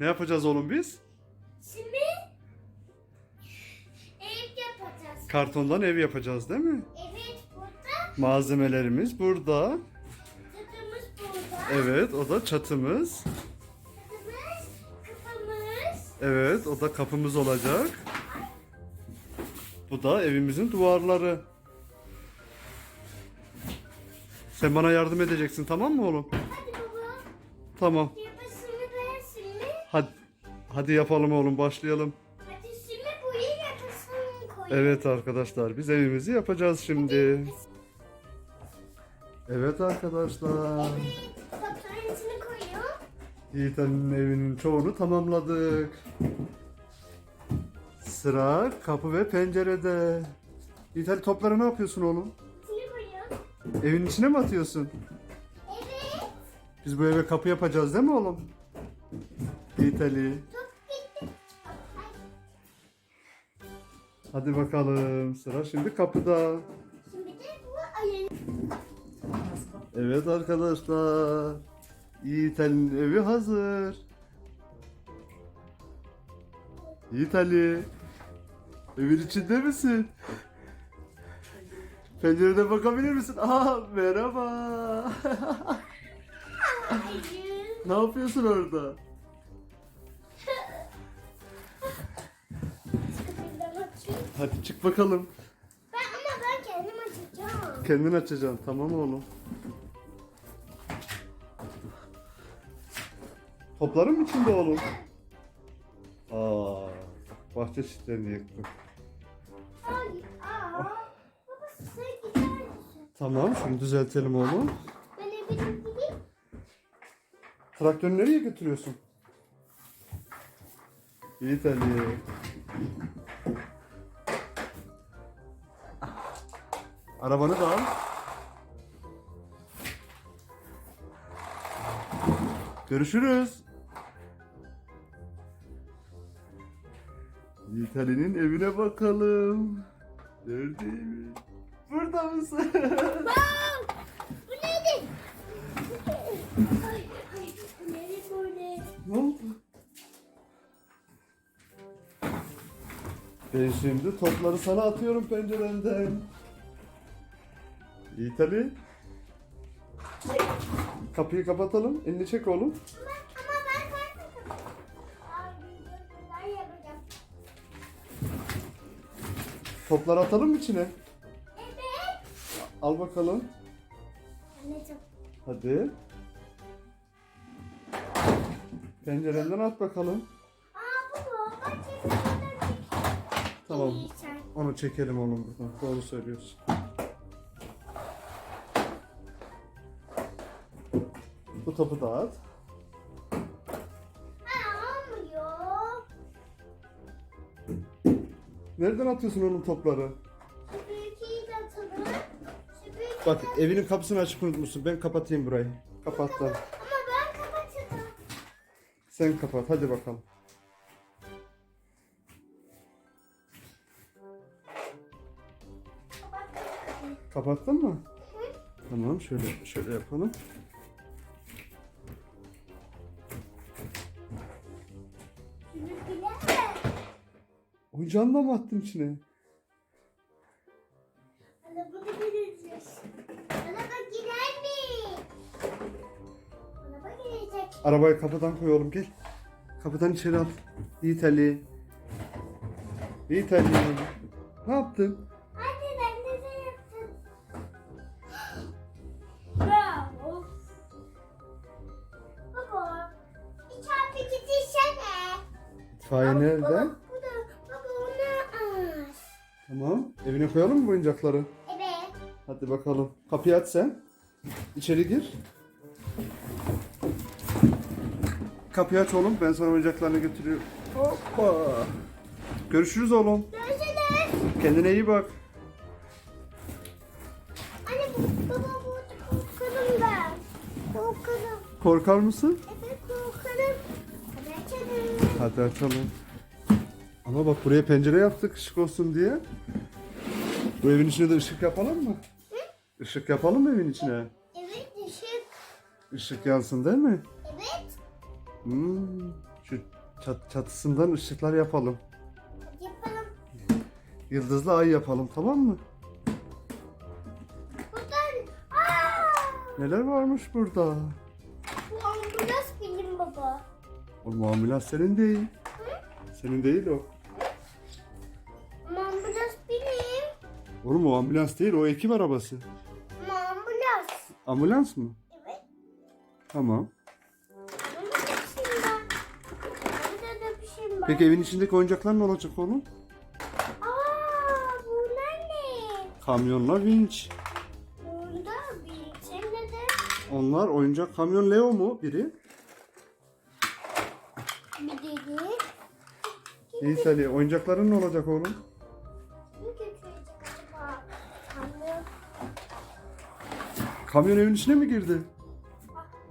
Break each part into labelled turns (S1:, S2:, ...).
S1: Ne yapacağız oğlum biz?
S2: Şimdi ev yapacağız.
S1: Kartondan ev yapacağız değil mi?
S2: Evet burada,
S1: Malzemelerimiz burada.
S2: çatımız burada.
S1: Evet o da çatımız.
S2: Çatımız, kafamız.
S1: Evet o da kapımız olacak. Bu da evimizin duvarları. Sen bana yardım edeceksin tamam mı oğlum?
S2: Hadi baba,
S1: Tamam. Hadi yapalım oğlum başlayalım.
S2: Hadi şimdi buraya yapasını koy.
S1: Evet arkadaşlar biz evimizi yapacağız şimdi. Evet arkadaşlar.
S2: Evet, içine koyuyor.
S1: Yiğit Ali'nin evinin çoğunu tamamladık. Sıra kapı ve pencerede. Yiğit Ali topları ne yapıyorsun oğlum?
S2: İçine koyuyor.
S1: Evin içine mi atıyorsun?
S2: Evet,
S1: Biz bu eve kapı yapacağız değil mi oğlum? Yiğit Ali.
S2: top
S1: Hadi bakalım. Sıra şimdi kapıda.
S2: Şimdi de bu ayın.
S1: Evet arkadaşlar. Yiğit Ali'nin evi hazır. Yiğit Ali. Evin içinde misin? Pencereden bakabilir misin? Aa merhaba. Ne yapıyorsun orada? Hadi çık bakalım.
S2: Ben ama ben kendim açacağım.
S1: Kendin açacaksın tamam oğlum? Topların mı içinde oğlum? Aa, bahçe çitlerini yıktım.
S2: Ay, aa. Baba sen gider misin?
S1: Tamam şunu düzeltelim oğlum.
S2: Ben evine gideyim.
S1: Traktörü nereye götürüyorsun? Yiğit Ali. Arabanı da al. Görüşürüz. Yiğit Ali'nin evine bakalım. Neredeymiş? Burada mısın?
S2: Bu neydi? Ay, ay, bu neydi böyle?
S1: Ne oldu? Ben şimdi topları sana atıyorum pencerenden. İyi tabi. Kapıyı kapatalım. Elini çek oğlum. Topları atalım mı içine?
S2: Evet.
S1: Al bakalım.
S2: Anneciğim.
S1: Hadi. Pencerenden at bakalım.
S2: Aa baba bak kesinlikle
S1: Tamam. Onu çekelim oğlum buradan. Doğru söylüyorsun. Bu topu da at.
S2: Aa olmuyor.
S1: Nereden atıyorsun onun topları?
S2: De atalım.
S1: Bak
S2: de-
S1: evinin kapısını açık unutmuşsun. Ben kapatayım burayı. Kapattım.
S2: Ama ben kapatacağım.
S1: Sen kapat. Hadi bakalım.
S2: Kapat.
S1: Kapattın mı? Tamam. Şöyle şöyle yapalım. Oyuncağını da mı attın içine?
S2: Araba gideceğiz. Araba gider mi? Araba gidecek.
S1: Arabayı kapıdan koy oğlum gel. Kapıdan içeri al. Yiğit Ali. Yiğit Ali. Ne yaptın?
S2: Hadi ben de de yaptım. Bravo. Baba, bir çarpı gidişene.
S1: İtfaiye nerede?
S2: Baba.
S1: Tamam. Evine koyalım mı bu oyuncakları?
S2: Evet.
S1: Hadi bakalım. Kapıyı aç sen. İçeri gir. Kapıyı aç oğlum. Ben sana oyuncaklarını götürüyorum. Hoppa. Görüşürüz oğlum.
S2: Görüşürüz.
S1: Kendine iyi bak.
S2: Anne bu, baba bu korkarım ben. Korkarım.
S1: Korkar mısın?
S2: Evet korkarım. Hadi açalım.
S1: Hadi açalım. Ama bak buraya pencere yaptık ışık olsun diye. Bu evin içine de ışık yapalım mı? Işık yapalım mı evin içine?
S2: Evet ışık.
S1: Işık yansın değil mi?
S2: Evet.
S1: Hmm. Şu çat, çatısından ışıklar yapalım.
S2: Yapalım.
S1: Yıldızlı ay yapalım tamam mı?
S2: Buradan. Aa!
S1: Neler varmış burada?
S2: Bu ambulans benim baba.
S1: Oğlum ambulans senin değil. Senin değil o. Oğlum o ambulans değil o ekip arabası.
S2: Ama ambulans.
S1: Ambulans mı?
S2: Evet.
S1: Tamam. Peki evin içindeki oyuncaklar ne olacak oğlum?
S2: Aa, bunlar ne?
S1: Kamyonla vinç.
S2: Bunda bir içinde de
S1: Onlar oyuncak kamyon Leo mu biri?
S2: bir deli.
S1: İyi Salih oyuncakların ne olacak oğlum? Kamyon evin içine mi girdi?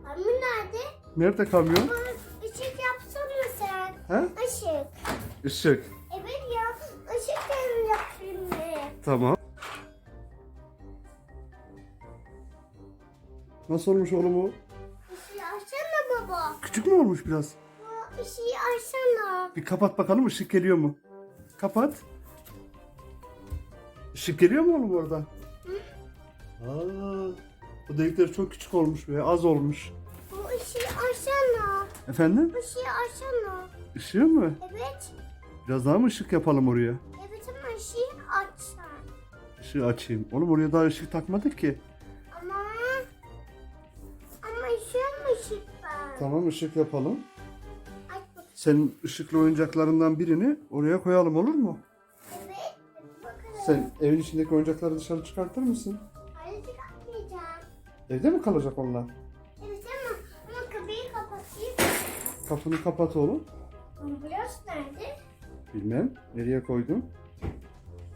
S2: Anne nerede?
S1: Nerede kamyon?
S2: Işık yapsana sen.
S1: He?
S2: Işık.
S1: Işık.
S2: Evet ya. Işık da yapayım?
S1: Tamam. Nasıl olmuş oğlum o?
S2: Işığı açsana baba.
S1: Küçük mü olmuş biraz?
S2: Bu ışığı açsana.
S1: Bir kapat bakalım ışık geliyor mu? Kapat. Işık geliyor mu oğlum orada? Aa, bu delikler çok küçük olmuş ve az olmuş.
S2: Bu ışığı açsana.
S1: Efendim?
S2: Işığı açsana.
S1: Işığı mı?
S2: Evet.
S1: Biraz daha mı ışık yapalım oraya?
S2: Evet ama ışığı açsan.
S1: Işığı açayım. Oğlum oraya daha ışık takmadık ki.
S2: Ama ama ışığı mı ışık var?
S1: Tamam ışık yapalım. Senin ışıklı oyuncaklarından birini oraya koyalım olur mu?
S2: Evet. Bakalım.
S1: Sen evin içindeki oyuncakları dışarı çıkartır mısın? Evde mi kalacak onlar?
S2: Evet ama, ama kapıyı kapatayım.
S1: Kapını kapat oğlum.
S2: Ambulans nerede?
S1: Bilmem. Nereye koydun?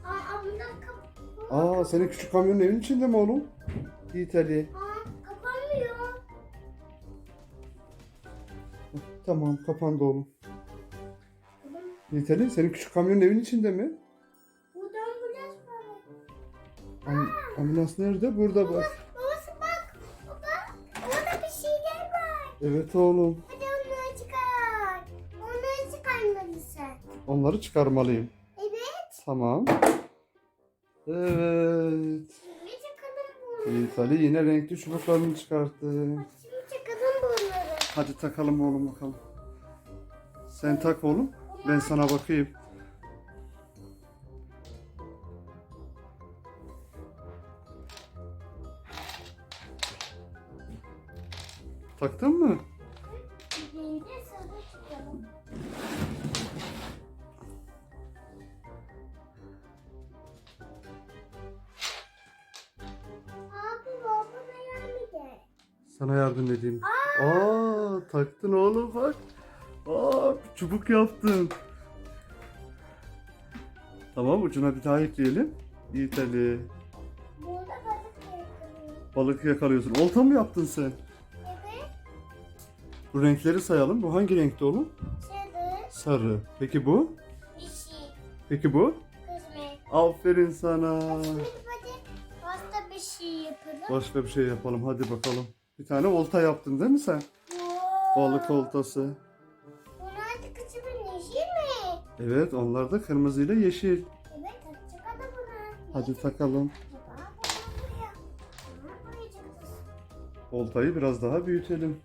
S2: Aa ambulans kapı.
S1: Aa senin küçük kamyonun evin içinde mi oğlum? Yiğit Ali.
S2: Aa kapanmıyor.
S1: Tamam kapandı oğlum. Yiğit Ali senin küçük kamyonun evin içinde mi?
S2: Burada ambulans var.
S1: Am ambulans nerede? Burada bak.
S2: Baba. Orada bir şeyler var.
S1: Evet oğlum.
S2: Hadi onları çıkar. Onları çıkarmalısın.
S1: Onları çıkarmalıyım.
S2: Evet.
S1: Tamam. Evet.
S2: Şimdi çıkalım bunları.
S1: Yiğit Ali yine renkli çubuklarını çıkarttı.
S2: Şimdi çıkalım bunları.
S1: Hadi takalım oğlum bakalım. Sen tak oğlum. Ben sana bakayım. Taktın mı?
S2: Sana yardım et.
S1: Sana yardım edeyim. Aa, taktın oğlum bak. Aa, çubuk yaptın. Tamam ucuna bir daha ekleyelim.
S2: Balık yakalıyor.
S1: Balık yakalıyorsun. Olta mı yaptın sen? Bu renkleri sayalım. Bu hangi renkte oğlum?
S2: Sarı,
S1: Sarı. Peki bu?
S2: yeşil,
S1: Peki bu?
S2: kızmı.
S1: Aferin sana.
S2: Hadi başka bir şey yapalım.
S1: Başka bir şey yapalım. Hadi bakalım. Bir tane olta yaptın değil mi sen?
S2: Wow.
S1: Balık oltası.
S2: Bunlar da kızımın yeşil mi?
S1: Evet onlar da kırmızıyla yeşil.
S2: Evet çıkalım bunu.
S1: Hadi takalım. Oltayı biraz daha büyütelim.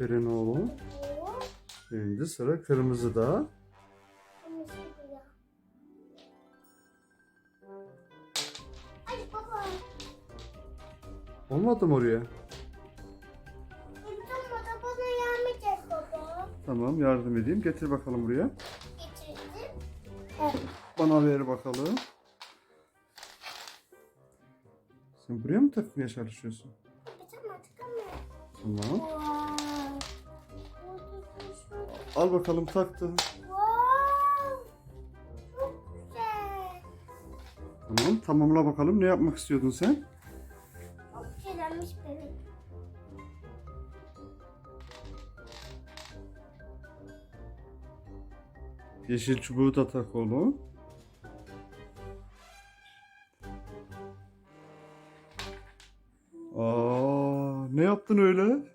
S1: Aferin oğlum. Şimdi sıra kırmızıda.
S2: Kırmızı baba.
S1: Olmadı mı oraya? Tamam yardım edeyim. Getir bakalım buraya.
S2: Getirdim. Evet.
S1: Bana ver bakalım. Sen buraya mı takmaya çalışıyorsun?
S2: Tıkamıyor.
S1: Tamam. Al bakalım taktın. Tamam tamamla bakalım ne yapmak istiyordun sen?
S2: Okşalanmış bebek.
S1: Yeşil çubuğu da tak oğlum. Aa,
S2: ne yaptın öyle?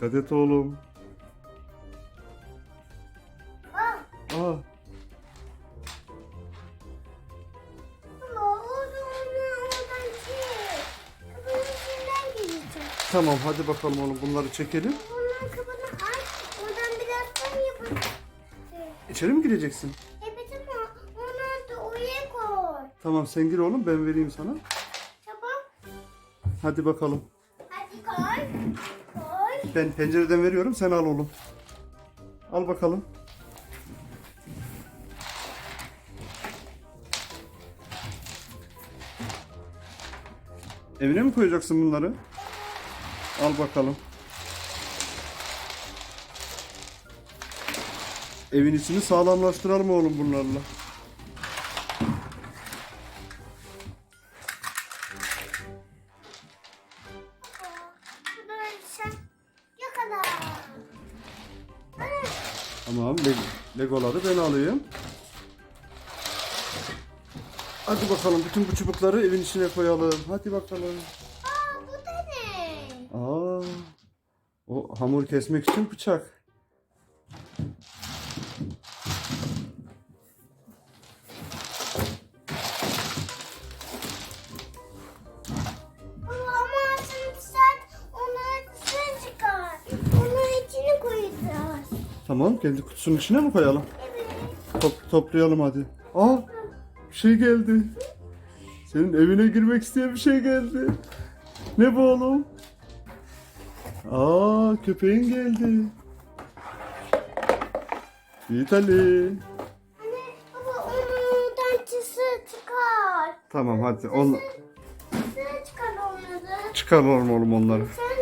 S2: Kadet oğlum.
S1: Tamam hadi bakalım oğlum bunları çekelim.
S2: Bunun kapını aç. Oradan biraz sen yapın.
S1: İçeri mi gireceksin?
S2: Evet ama onu da oraya koy.
S1: Tamam sen gir oğlum ben vereyim sana.
S2: Tamam.
S1: Hadi bakalım.
S2: Hadi koy. Koy.
S1: Ben pencereden veriyorum sen al oğlum. Al bakalım. Evine mi koyacaksın bunları? Al bakalım. Evin içini sağlamlaştıralım oğlum bunlarla. Tamam leg- legoları ben alayım. Hadi bakalım bütün bu çubukları evin içine koyalım. Hadi bakalım.
S2: Aa bu da ne?
S1: Aa, o hamur kesmek için bıçak. Tamam kendi kutusunun içine mi koyalım?
S2: Evet.
S1: Top, toplayalım hadi. Aa bir şey geldi. Senin evine girmek isteyen bir şey geldi. Ne bu oğlum? Aa köpeğin geldi. Yiğit Ali.
S2: Anne baba onlardan çısı çıkar.
S1: Tamam hadi on
S2: Çısı çıkar onları.
S1: çıkaralım oğlum onları.
S2: Sen